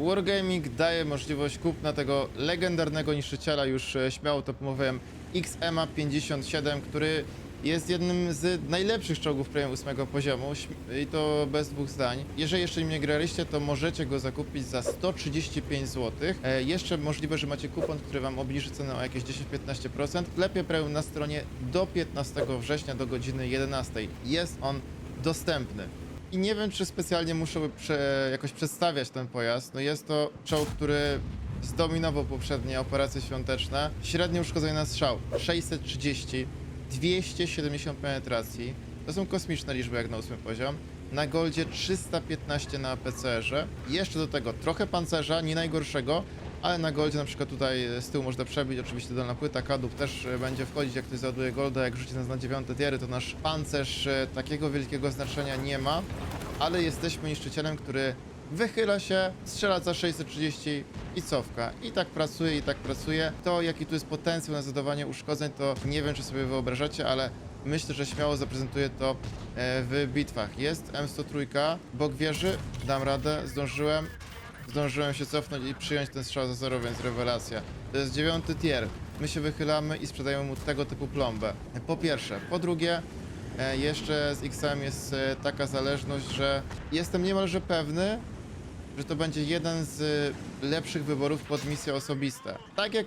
Wargaming daje możliwość kupna tego legendarnego niszczyciela, już e, śmiało to pomówiłem, XMA 57, który jest jednym z najlepszych czołgów premium 8 poziomu i to bez dwóch zdań. Jeżeli jeszcze nie graliście, to możecie go zakupić za 135 zł. E, jeszcze możliwe, że macie kupon, który wam obniży cenę o jakieś 10-15%. W sklepie premium na stronie do 15 września do godziny 11. Jest on dostępny. I nie wiem, czy specjalnie muszę prze, jakoś przedstawiać ten pojazd. No jest to czołg, który zdominował poprzednie operacje świąteczne. Średnie uszkodzenie na strzał 630, 270 penetracji. To są kosmiczne liczby jak na ósmy poziom. Na Goldzie 315 na PCR-ze. Jeszcze do tego trochę pancerza, nie najgorszego, ale na Goldzie na przykład tutaj z tyłu można przebić, oczywiście dolna płyta, kadłub też e, będzie wchodzić, jak ktoś załaduje Golda, jak rzuci nas na dziewiąte tiery, to nasz pancerz e, takiego wielkiego znaczenia nie ma, ale jesteśmy niszczycielem, który wychyla się, strzela za 630 i cofka. I tak pracuje, i tak pracuje. To, jaki tu jest potencjał na zadawanie uszkodzeń, to nie wiem, czy sobie wyobrażacie, ale myślę, że śmiało zaprezentuję to e, w bitwach. Jest M103, bok wieży, dam radę, zdążyłem. Zdążyłem się cofnąć i przyjąć ten strzał za zero, więc rewelacja. To jest dziewiąty tier. My się wychylamy i sprzedajemy mu tego typu plombę. Po pierwsze. Po drugie, e, jeszcze z XM jest e, taka zależność, że jestem niemalże pewny, że to będzie jeden z e, lepszych wyborów pod misje osobiste. Tak jak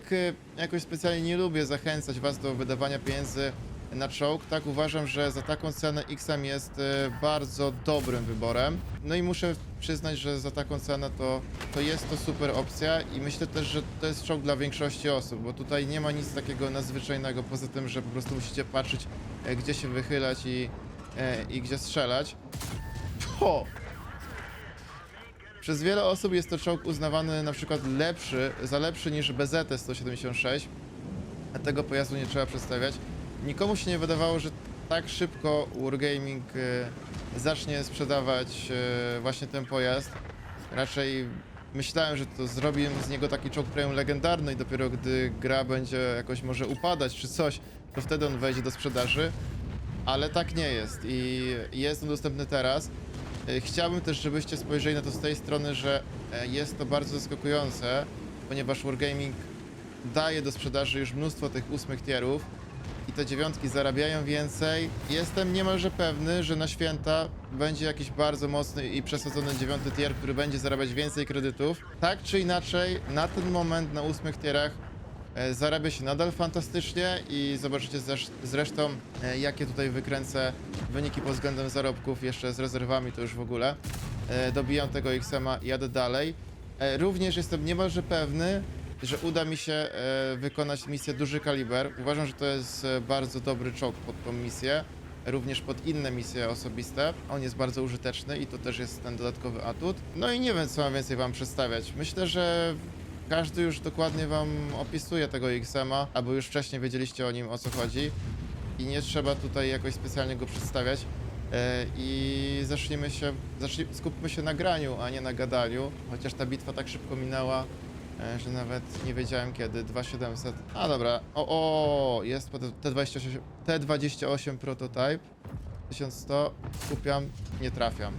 jakoś specjalnie nie lubię zachęcać was do wydawania pieniędzy na czołg, tak uważam, że za taką cenę XM jest e, bardzo dobrym wyborem. No i muszę przyznać, że za taką cenę to, to jest to super opcja i myślę też, że to jest czołg dla większości osób, bo tutaj nie ma nic takiego nadzwyczajnego, poza tym, że po prostu musicie patrzeć, e, gdzie się wychylać i, e, i gdzie strzelać. Ho! Przez wiele osób jest to czołg uznawany na przykład lepszy, za lepszy niż BZT-176, a tego pojazdu nie trzeba przedstawiać. Nikomu się nie wydawało, że tak szybko Wargaming e, zacznie sprzedawać e, właśnie ten pojazd. Raczej myślałem, że to zrobi z niego taki czołg premium legendarny i dopiero gdy gra będzie jakoś może upadać czy coś, to wtedy on wejdzie do sprzedaży. Ale tak nie jest i jest on dostępny teraz. E, Chciałbym też, żebyście spojrzeli na to z tej strony, że e, jest to bardzo zaskakujące, ponieważ Wargaming daje do sprzedaży już mnóstwo tych ósmych tierów i te dziewiątki zarabiają więcej. Jestem niemalże pewny, że na święta będzie jakiś bardzo mocny i przesadzony dziewiąty tier, który będzie zarabiać więcej kredytów. Tak czy inaczej, na ten moment na ósmych tierach e, zarabia się nadal fantastycznie i zobaczycie zresz- zresztą, e, jakie tutaj wykręcę wyniki pod względem zarobków, jeszcze z rezerwami to już w ogóle. E, Dobijam tego XM-a i jadę dalej. Również jestem niemalże pewny, że uda mi się e, wykonać misję Duży Kaliber. Uważam, że to jest e, bardzo dobry czołg pod tą misję, również pod inne misje osobiste. On jest bardzo użyteczny i to też jest ten dodatkowy atut. No i nie wiem, co mam więcej wam przedstawiać. Myślę, że każdy już dokładnie wam opisuje tego XM-a, albo już wcześniej wiedzieliście o nim, o co chodzi. I nie trzeba tutaj jakoś specjalnie go przedstawiać. E, I zacznijmy się, zacznij, skupmy się na graniu, a nie na gadaniu. Chociaż ta bitwa tak szybko minęła, że nawet nie wiedziałem kiedy. 2700. A dobra, o, o jest po T28, T28 prototype. 1100, kupiam, nie trafiam.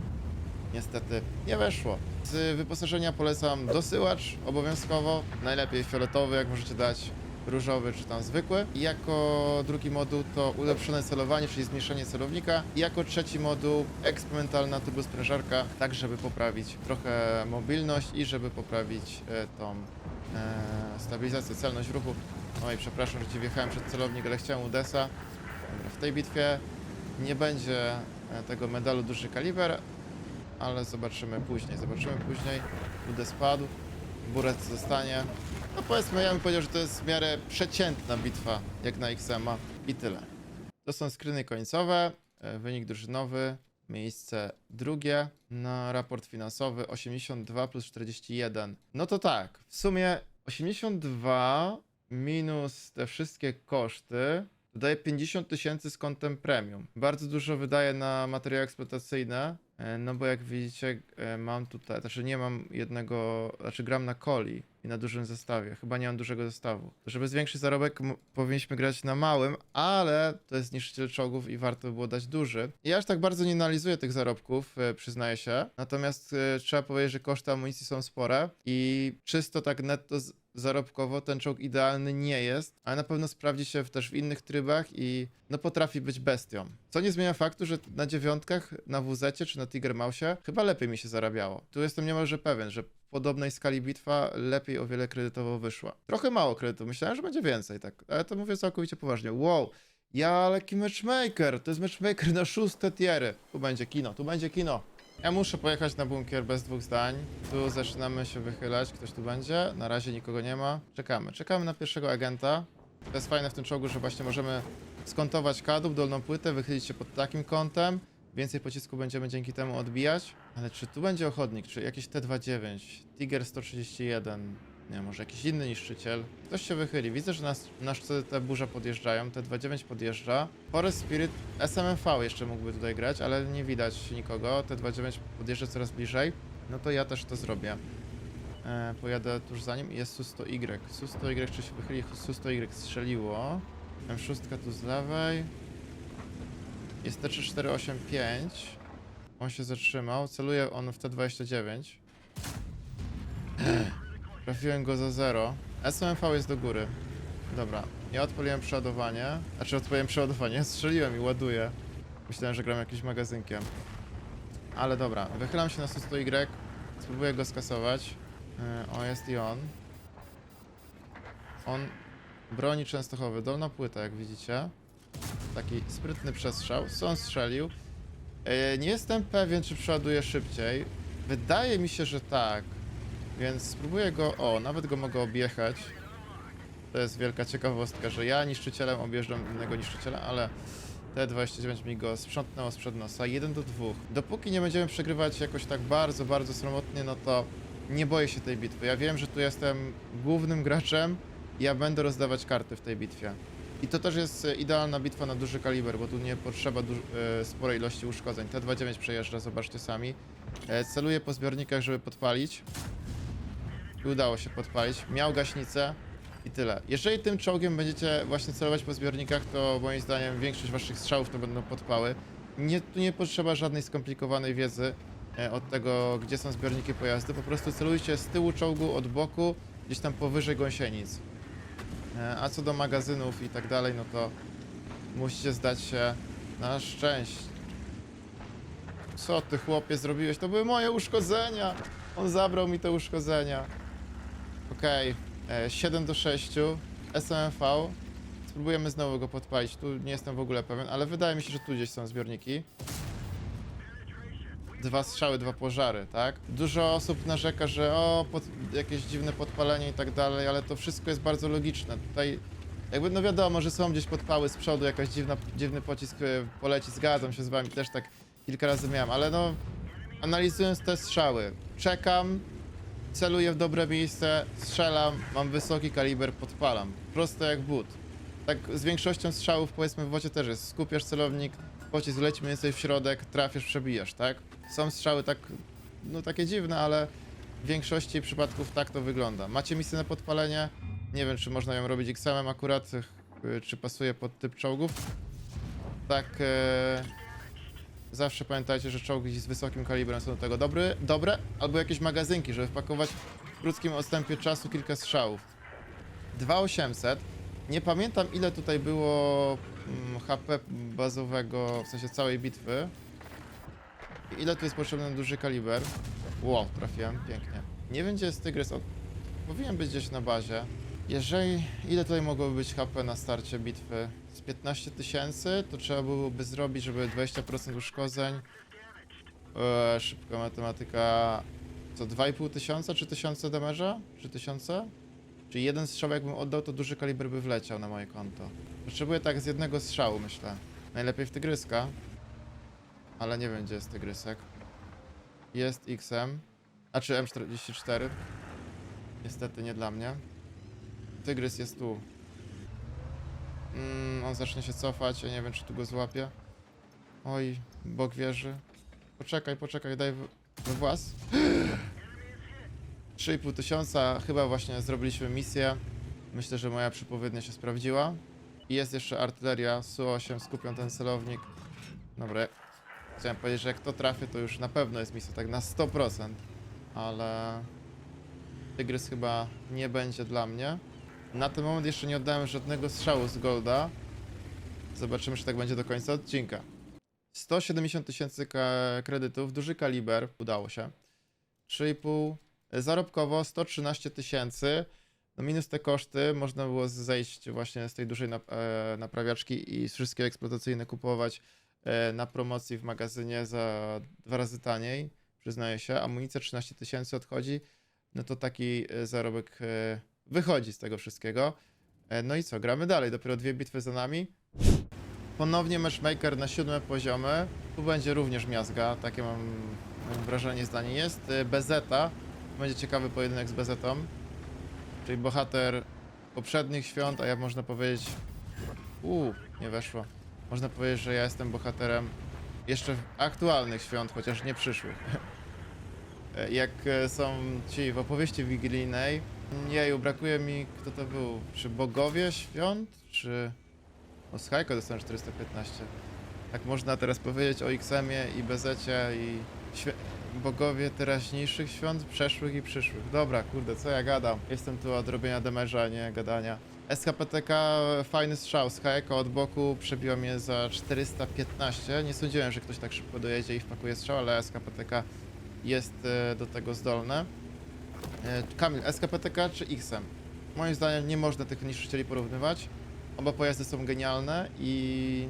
Niestety nie weszło. Z wyposażenia polecam dosyłacz obowiązkowo, najlepiej fioletowy, jak możecie dać różowy czy tam zwykły. I jako drugi moduł to ulepszone celowanie, czyli zmniejszenie celownika. I jako trzeci moduł eksperymentalna turbosprężarka, tak żeby poprawić trochę mobilność i żeby poprawić e, tą e, stabilizację, celność ruchu. No i przepraszam, że ci wjechałem przed celownik, ale chciałem UDESa. W tej bitwie nie będzie e, tego medalu duży kaliber, ale zobaczymy później. Zobaczymy później. UD spadł, Burec zostanie. No powiedzmy, ja bym powiedział, że to jest w miarę przeciętna bitwa, jak na XM-a i tyle. To są screeny końcowe, e, wynik drużynowy, miejsce drugie na raport finansowy 82 plus 41. No to tak, w sumie 82 minus te wszystkie koszty Dodaje 50 tysięcy z kontem premium. Bardzo dużo wydaje na materiały eksploatacyjne, No bo jak widzicie, e, mam tutaj, znaczy nie mam jednego, znaczy gram na coli i na dużym zestawie. Chyba nie mam dużego zestawu. Żeby zwiększyć zarobek, powinniśmy grać na małym, ale to jest niszczyciel czołgów i warto by było dać duży. Ja aż tak bardzo nie analizuję tych zarobków, e, przyznaję się. Natomiast e, trzeba powiedzieć, że koszty amunicji są spore i czysto tak netto zarobkowo ten czołg idealny nie jest, ale na pewno sprawdzi się też w innych trybach i no potrafi być bestią. Co nie zmienia faktu, że na dziewiątkach, na WZ czy na Tiger Mausie chyba lepiej mi się zarabiało. Tu jestem niemalże pewien, że podobnej skali bitwa lepiej o wiele kredytowo wyszła. Trochę mało kredytów, myślałem, że będzie więcej, tak, ale to mówię całkowicie poważnie. Wow, ja, ale jaki matchmaker, to jest matchmaker na szóste tiery. Tu będzie kino, tu będzie kino. Ja muszę pojechać na bunkier bez dwóch zdań. Tu zaczynamy się wychylać. Ktoś tu będzie? Na razie nikogo nie ma. Czekamy. Czekamy na pierwszego agenta. To jest fajne w tym czołgu, że właśnie możemy skontować kadłub, dolną płytę, wychylić się pod takim kątem. Więcej pocisku będziemy dzięki temu odbijać. Ale czy tu będzie ochotnik? Czy jakieś T29? Tiger 131? Nie, może jakiś inny niszczyciel. Ktoś się wychyli. Widzę, że nas, nasz te burze podjeżdżają. T29 podjeżdża. Forest Spirit SMMV jeszcze mógłby tutaj grać, ale nie widać nikogo. T29 podjeżdża coraz bliżej. No to ja też to zrobię. E, pojadę tuż za nim i jest Su-100Y. Su-100Y, czy się wychyli? Su-100Y strzeliło. M6 tu z lewej. Jest T3485. On się zatrzymał. Celuje on w T29. Trafiłem go za zero. SMV jest do góry. Dobra. Ja odpaliłem przeładowanie. Znaczy odpaliłem przeładowanie, strzeliłem i ładuję. Myślałem, że gram jakimś magazynkiem. Ale dobra, wychylam się na 100Y. Spróbuję go skasować. Yy, o, jest i on. On broni częstochowy, dolna płyta, jak widzicie. Taki sprytny przestrzał. On strzelił? Yy, nie jestem pewien, czy przeładuje szybciej. Wydaje mi się, że tak. Więc spróbuję go. O, nawet go mogę objechać. To jest wielka ciekawostka, że ja niszczycielem objeżdżam innego niszczyciela, ale T29 mi go sprzątnęło sprzed nosa. 1 do 2. Dopóki nie będziemy przegrywać jakoś tak bardzo, bardzo sromotnie, no to nie boję się tej bitwy. Ja wiem, że tu jestem głównym graczem i ja będę rozdawać karty w tej bitwie. I to też jest e, idealna bitwa na duży kaliber, bo tu nie potrzeba e, sporej ilości uszkodzeń. T29 przejeżdża, zobaczcie sami. E, celuję po zbiornikach, żeby podpalić. I udało się podpalić. Miał gaśnicę i tyle. Jeżeli tym czołgiem będziecie właśnie celować po zbiornikach, to moim zdaniem większość waszych strzałów to będą podpały. Nie, tu nie potrzeba żadnej skomplikowanej wiedzy od tego, gdzie są zbiorniki pojazdu. Po prostu celujcie z tyłu czołgu, od boku, gdzieś tam powyżej gąsienic. E, a co do magazynów i tak dalej, no to musicie zdać się na szczęście. Co ty chłopie zrobiłeś? To były moje uszkodzenia! On zabrał mi te uszkodzenia. Okej, e, 7 do 6. SMV. Spróbujemy znowu go podpalić. Tu nie jestem w ogóle pewien, ale wydaje mi się, że tu gdzieś są zbiorniki. Dwa strzały, dwa pożary, tak? Dużo osób narzeka, że o, pod, jakieś dziwne podpalenie i tak dalej, ale to wszystko jest bardzo logiczne. Tutaj jakby no wiadomo, że są gdzieś podpały z przodu, jakaś dziwna, dziwny pocisk e, poleci, zgadzam się z wami, też tak kilka razy miałem, ale no analizując te strzały, czekam, celuję w dobre miejsce, strzelam, mam wysoki kaliber, podpalam. Prosto jak but. Tak z większością strzałów powiedzmy w wocie też jest. Skupiasz celownik, pocisk leci mniej więcej w środek, trafisz, przebijasz, tak? Są strzały tak, no takie dziwne, ale w większości przypadków tak to wygląda. Macie misję na podpalenie? Nie wiem, czy można ją robić XM-em akurat, ch- czy pasuje pod typ czołgów. Tak, e, zawsze pamiętajcie, że czołgi z wysokim kalibrem są do tego dobry, dobre, albo jakieś magazynki, żeby wpakować w krótkim odstępie czasu kilka strzałów. 2800. Nie pamiętam ile tutaj było mm, HP bazowego, w sensie całej bitwy. Ile tu jest potrzebny duży kaliber. Ło, trafiłem, pięknie. Nie wiem gdzie jest tygrys, powinien być gdzieś na bazie. Jeżeli, ile tutaj mogłoby być HP na starcie bitwy? Z 15 tysięcy, to trzeba byłoby zrobić, żeby 20% uszkodzeń. Eee, szybka matematyka. Co, 2,5 tysiąca czy tysiące damage'a? Czy tysiące? Czyli jeden strzał jakbym oddał, to duży kaliber by wleciał na moje konto. Potrzebuję tak z jednego strzału, myślę. Najlepiej w tygryska. Ale nie wiem, gdzie jest tygrysek. Jest XM. A czy M44? Niestety nie dla mnie. Tygrys jest tu. Mm, on zacznie się cofać, ja nie wiem, czy tu go złapię. Oj, bok wieży. Poczekaj, poczekaj, daj we włas. 3,5 tysiąca, chyba właśnie zrobiliśmy misję. Myślę, że moja przepowiednia się sprawdziła. I jest jeszcze artyleria, Su-8, skupią ten celownik. Dobra, chciałem powiedzieć, że jak to trafię, to już na pewno jest misja, tak na 100%. Ale Tygrys chyba nie będzie dla mnie. Na ten moment jeszcze nie oddałem żadnego strzału z Golda. Zobaczymy, czy tak będzie do końca odcinka. 170 tysięcy kredytów, duży kaliber, udało się. 3,5 zarobkowo 113 tysięcy. No minus te koszty, można było zejść właśnie z tej dużej nap- e, naprawiaczki i wszystkie eksploatacyjne kupować na promocji w magazynie za dwa razy taniej, przyznaję się. Amunicja 13 tysięcy odchodzi, no to taki e, zarobek e, wychodzi z tego wszystkiego. E, no i co, gramy dalej, dopiero dwie bitwy za nami. Ponownie matchmaker na siódme poziomy. Tu będzie również miazga, takie mam, wrażenie, zdanie jest. E, Bezeta, będzie ciekawy pojedynek z Bezetą. Czyli bohater poprzednich świąt, a ja można powiedzieć... Uuu, nie weszło. Można powiedzieć, że ja jestem bohaterem jeszcze aktualnych świąt, chociaż nie przyszłych. Jak e, są ci w opowieści wigilijnej, jeju, brakuje mi, kto to był, czy bogowie świąt, czy... O, z Hajko dostałem 415. Tak można teraz powiedzieć o XM-ie i Bezecie i świe- bogowie teraźniejszych świąt, przeszłych i przyszłych. Dobra, kurde, co ja gadam? Jestem tu od robienia damage'a, a nie gadania. SKPTK, fajny strzał z Hajko od boku, przebiła mnie za 415. Nie sądziłem, że ktoś tak szybko dojedzie i wpakuje strzał, ale SKPTK jest e, do tego zdolne. E, Kamil, SKPTK czy XM? Moim zdaniem nie można tych niszczycieli porównywać. Oba pojazdy są genialne i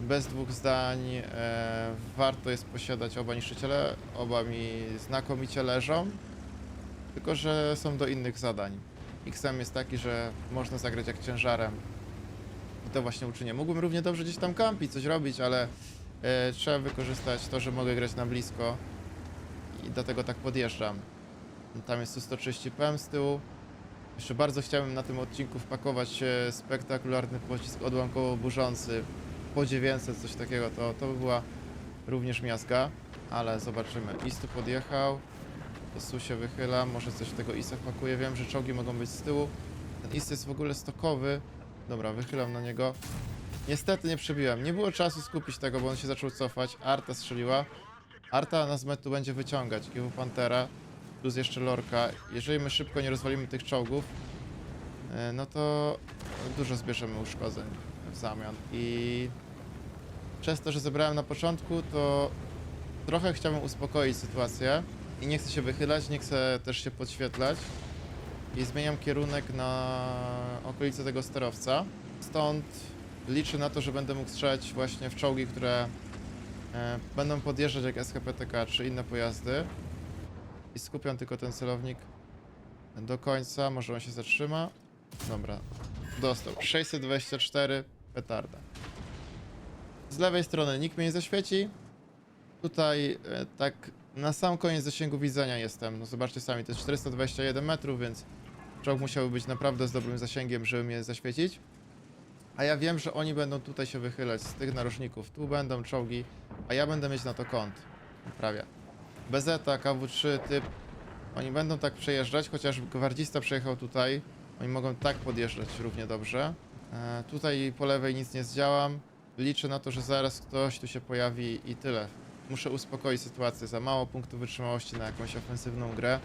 bez dwóch zdań e, warto jest posiadać oba niszczyciele. Oba mi znakomicie leżą, tylko że są do innych zadań. XM jest taki, że można zagrać jak ciężarem. I to właśnie uczynię. Mógłbym równie dobrze gdzieś tam kampić, coś robić, ale e, trzeba wykorzystać to, że mogę grać na blisko i dlatego tak podjeżdżam. Tam jest tu 130 PM z tyłu. Jeszcze bardzo chciałem na tym odcinku wpakować e, spektakularny pocisk odłamkowo burzący po 900, coś takiego, to, to by była również miazga, ale zobaczymy. Is tu podjechał, Su się wychyla, może coś tego Isa wpakuje, wiem, że czołgi mogą być z tyłu. Ten Is jest w ogóle stokowy, dobra, wychylam na niego. Niestety nie przebiłem, nie było czasu skupić tego, bo on się zaczął cofać, Arta strzeliła. Arta nas metu będzie wyciągać, GW Pantera, plus jeszcze Lorka. Jeżeli my szybko nie rozwalimy tych czołgów, e, no to dużo zbierzemy uszkodzeń w zamian. I przez to, że zebrałem na początku, to trochę chciałbym uspokoić sytuację i nie chcę się wychylać, nie chcę też się podświetlać i zmieniam kierunek na okolice tego sterowca. Stąd liczę na to, że będę mógł strzelać właśnie w czołgi, które e, będą podjeżdżać jak SKPTK czy inne pojazdy i skupiam tylko ten celownik do końca, może on się zatrzyma. Dobra, dostał. 624 petarda. Z lewej strony nikt mnie nie zaświeci. Tutaj e, tak na sam koniec zasięgu widzenia jestem. No zobaczcie sami, to jest 421 metrów, więc czołg musiałby być naprawdę z dobrym zasięgiem, żeby mnie zaświecić. A ja wiem, że oni będą tutaj się wychylać z tych narożników. Tu będą czołgi, a ja będę mieć na to kąt. Prawie. Bezeta, KW3, typ. Oni będą tak przejeżdżać, chociaż gwardzista przejechał tutaj. Oni mogą tak podjeżdżać równie dobrze. E, tutaj po lewej nic nie zdziałam. Liczę na to, że zaraz ktoś tu się pojawi i tyle. Muszę uspokoić sytuację. Za mało punktów wytrzymałości na jakąś ofensywną grę.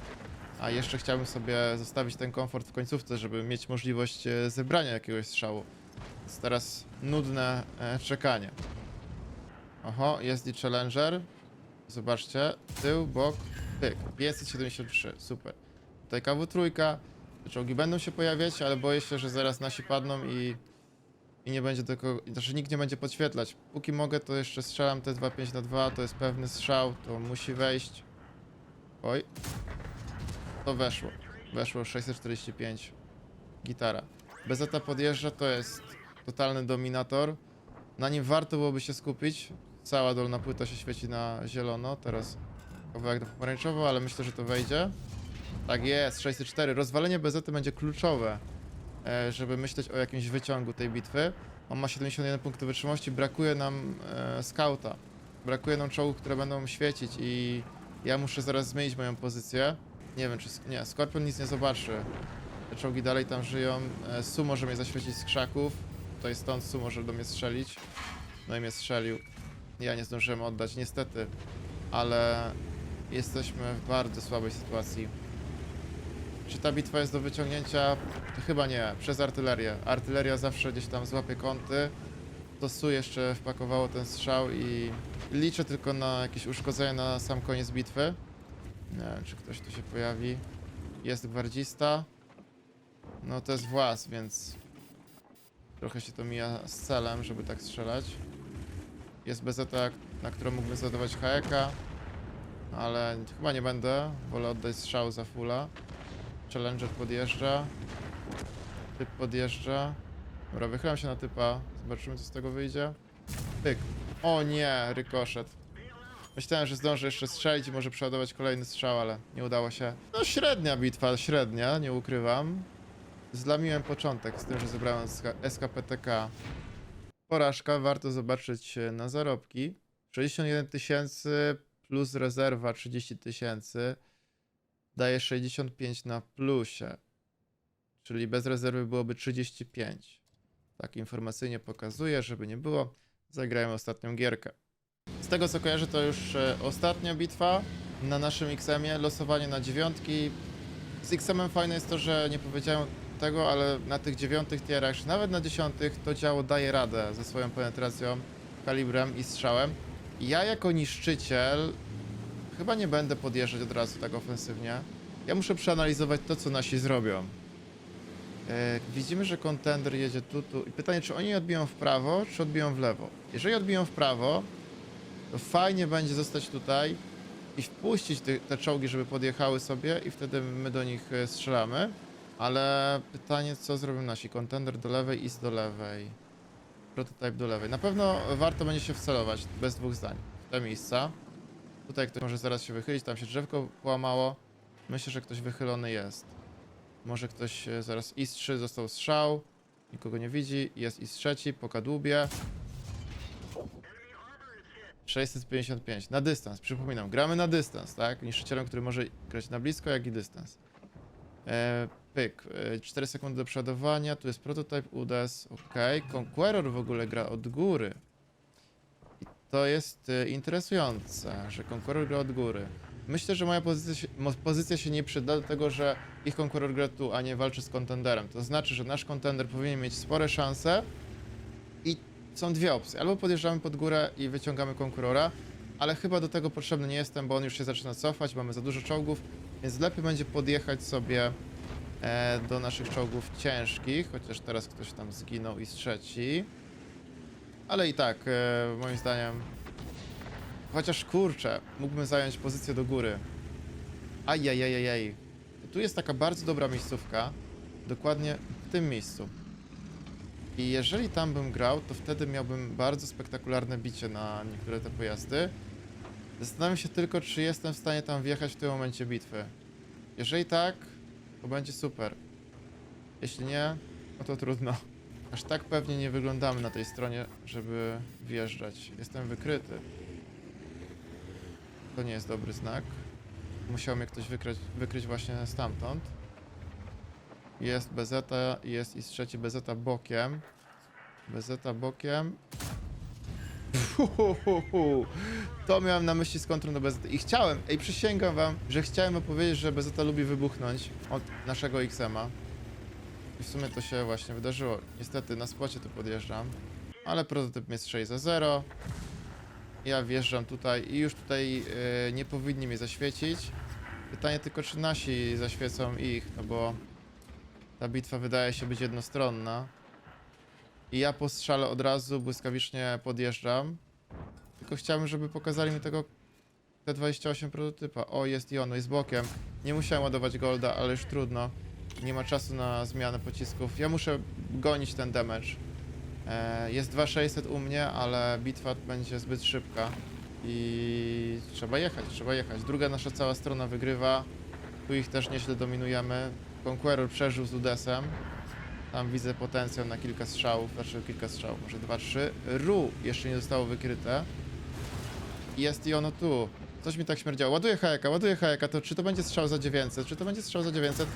A jeszcze chciałbym sobie zostawić ten komfort w końcówce, żeby mieć możliwość e, zebrania jakiegoś strzału. Więc teraz nudne e, czekanie. Oho, jest i Challenger. Zobaczcie, tył, bok, pyk, 573, super. Tutaj KW trójka, czołgi będą się pojawiać, ale boję się, że zaraz nasi padną i, i nie będzie tylko, znaczy nikt nie będzie podświetlać. Póki mogę, to jeszcze strzelam te 2.5 na 2, to jest pewny strzał, to musi wejść. Oj. To weszło, weszło 645. Gitara. Bezeta podjeżdża, to jest totalny dominator. Na nim warto byłoby się skupić. Cała dolna płyta się świeci na zielono, teraz kawałek na pomarańczowo, ale myślę, że to wejdzie. Tak jest, 604. Rozwalenie BZ będzie kluczowe, żeby myśleć o jakimś wyciągu tej bitwy. On ma 71 punktów wytrzymałości, brakuje nam e, skauta. Brakuje nam czołgów, które będą świecić i ja muszę zaraz zmienić moją pozycję. Nie wiem, czy... Nie, Skorpion nic nie zobaczy. Te czołgi dalej tam żyją. E, Su może mnie zaświecić z krzaków. Tutaj stąd Su może do mnie strzelić. No i mnie strzelił. Ja nie zdążyłem oddać, niestety. Ale jesteśmy w bardzo słabej sytuacji. Czy ta bitwa jest do wyciągnięcia? Chyba nie, przez artylerię. Artyleria zawsze gdzieś tam złapie kąty. To Su jeszcze wpakowało ten strzał i liczę tylko na jakieś uszkodzenia na sam koniec bitwy. Nie wiem, czy ktoś tu się pojawi. Jest gwardzista. No to jest włas, więc trochę się to mija z celem, żeby tak strzelać. Jest BZ, na którą mógłbym zadawać hajeka, ale chyba nie będę. Wolę oddać strzał za fulla. Challenger podjeżdża. Typ podjeżdża. Dobra, wychylam się na typa. Zobaczymy, co z tego wyjdzie. Pyk. O nie, rykoszet. Myślałem, że zdążę jeszcze strzelić i może przeładować kolejny strzał, ale nie udało się. No średnia bitwa, średnia, nie ukrywam. Zlamiłem początek z tym, że zebrałem SK SKPTK. Porażka, warto zobaczyć e, na zarobki. 61 tysięcy plus rezerwa 30 tysięcy daje 65 na plusie. Czyli bez rezerwy byłoby 35. Tak informacyjnie pokazuje, żeby nie było. Zagrajmy ostatnią gierkę. Z tego co kojarzę, to już e, ostatnia bitwa na naszym XM-ie, losowanie na dziewiątki. Z XM-em fajne jest to, że nie powiedziałem tego, ale na tych dziewiątych tierach, czy nawet na dziesiątych, to działo daje radę ze swoją penetracją, kalibrem i strzałem. Ja jako niszczyciel chyba nie będę podjeżdżać od razu tak ofensywnie. Ja muszę przeanalizować to, co nasi zrobią. E, widzimy, że kontender jedzie tu, tu. I pytanie, czy oni odbiją w prawo, czy odbiją w lewo? Jeżeli odbiją w prawo, to fajnie będzie zostać tutaj i wpuścić te, czołgi, żeby podjechały sobie i wtedy my do nich e, strzelamy. Ale pytanie, co zrobią nasi? Kontender do lewej, is do lewej. Prototype do lewej. Na pewno warto będzie się wcelować, bez dwóch zdań, w te miejsca. Tutaj ktoś może zaraz się wychylić, tam się drzewko połamało. Myślę, że ktoś wychylony jest. Może ktoś e, zaraz IS-3 został strzał. Nikogo nie widzi. Jest IS-3 po kadłubie. 655. Na dystans, przypominam. Gramy na dystans, tak? Niszczycielem, który może grać na blisko, jak i dystans. E, pyk. E, 4 sekundy do przeładowania. Tu jest prototype UDES. Ok. Conqueror w ogóle gra od góry. To jest e, interesujące, że Conqueror gra od góry. Myślę, że moja pozycja się, pozycja się nie przyda, dlatego że ich konkuror gra tu, a nie walczy z kontenderem. To znaczy, że nasz kontender powinien mieć spore szanse i są dwie opcje. Albo podjeżdżamy pod górę i wyciągamy konkurora, ale chyba do tego potrzebny nie jestem, bo on już się zaczyna cofać, mamy za dużo czołgów, więc lepiej będzie podjechać sobie e, do naszych czołgów ciężkich, chociaż teraz ktoś tam zginął i z trzeci. Ale i tak, e, moim zdaniem, Chociaż kurczę, mógłbym zająć pozycję do góry. Ajajajajaj. Tu jest taka bardzo dobra miejscówka. Dokładnie w tym miejscu. I jeżeli tam bym grał, to wtedy miałbym bardzo spektakularne bicie na niektóre te pojazdy. Zastanawiam się tylko, czy jestem w stanie tam wjechać w tym momencie bitwy. Jeżeli tak, to będzie super. Jeśli nie, no to trudno. Aż tak pewnie nie wyglądamy na tej stronie, żeby wjeżdżać. Jestem wykryty. To nie jest dobry znak. Musiał mnie ktoś wykryć, wykryć właśnie stamtąd. Jest BZ, jest i trzeci BZ bokiem. BZ bokiem. To miałem na myśli z kontrą do BZ. I chciałem, ej przysięgam wam, że chciałem opowiedzieć, że BZ lubi wybuchnąć od naszego XM-a. I w sumie to się właśnie wydarzyło. Niestety na spocie tu podjeżdżam. Ale prototyp mnie strzeli za 0. Ja wjeżdżam tutaj i już tutaj e, nie powinni mnie zaświecić. Pytanie tylko, czy nasi zaświecą ich, no bo ta bitwa wydaje się być jednostronna. I ja po od razu błyskawicznie podjeżdżam. Tylko chciałbym, żeby pokazali mi tego T28 prototypa. O, jest i ono, jest bokiem. Nie musiałem ładować golda, ale już trudno. Nie ma czasu na zmianę pocisków. Ja muszę gonić ten damage. E, Jest 2600 u mnie, ale bitwa będzie zbyt szybka i trzeba jechać, trzeba jechać. Druga nasza cała strona wygrywa. Tu ich też nieźle dominujemy. Conqueror przeżył z Udesem. Tam widzę potencjał na kilka strzałów, znaczy kilka strzałów, może dwa, trzy. Ru jeszcze nie zostało wykryte. Jest i ono tu. Coś mi tak śmierdziało. Ładuję hajeka, ładuję hajeka, to czy to będzie strzał za 900, czy to będzie strzał za 900?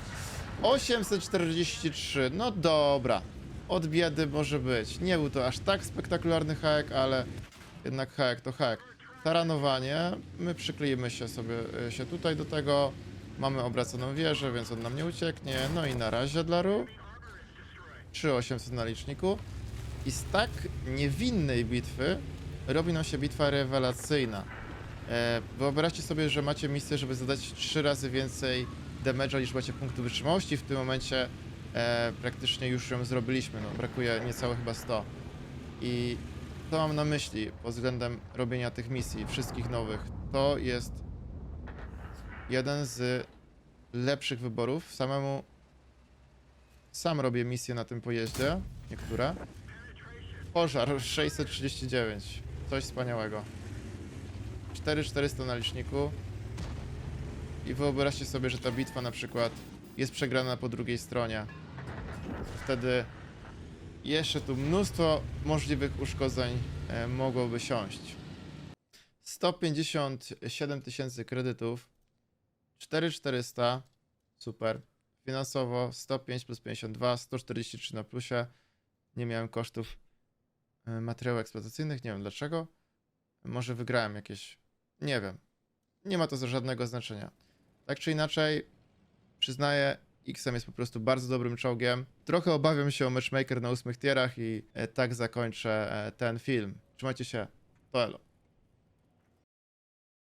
843, no dobra. Od biedy może być. Nie był to aż tak spektakularny hajek, ale jednak hajek to hajek. Taranowanie, my przykleimy się sobie y, się tutaj do tego. Mamy obraconą wieżę, więc on nam nie ucieknie. No i na razie dla Ru. 3800 na liczniku. I z tak niewinnej bitwy robi nam się bitwa rewelacyjna. E, wyobraźcie sobie, że macie misję, żeby zadać 3 razy więcej damage'a niż macie punktów wytrzymałości. W tym momencie e, praktycznie już ją zrobiliśmy. No, brakuje niecałe chyba 100. I to mam na myśli pod względem robienia tych misji, wszystkich nowych. To jest jeden z lepszych wyborów. Samemu sam robię misje na tym pojeździe, niektóre. Pożar 639. Coś wspaniałego. 4400 na liczniku. I wyobraźcie sobie, że ta bitwa na przykład jest przegrana po drugiej stronie. Wtedy jeszcze tu mnóstwo możliwych uszkodzeń e, mogłoby siąść. 157 tysięcy kredytów. 4400. Super. Finansowo 105 plus 52, 143 na plusie. Nie miałem kosztów e, materiałów eksploatacyjnych, nie wiem dlaczego. Może wygrałem jakieś. Nie wiem. Nie ma to żadnego znaczenia. Tak czy inaczej, przyznaję, XM jest po prostu bardzo dobrym czołgiem. Trochę obawiam się o matchmaker na ósmych tierach i e, tak zakończę e, ten film. Trzymajcie się. To elo.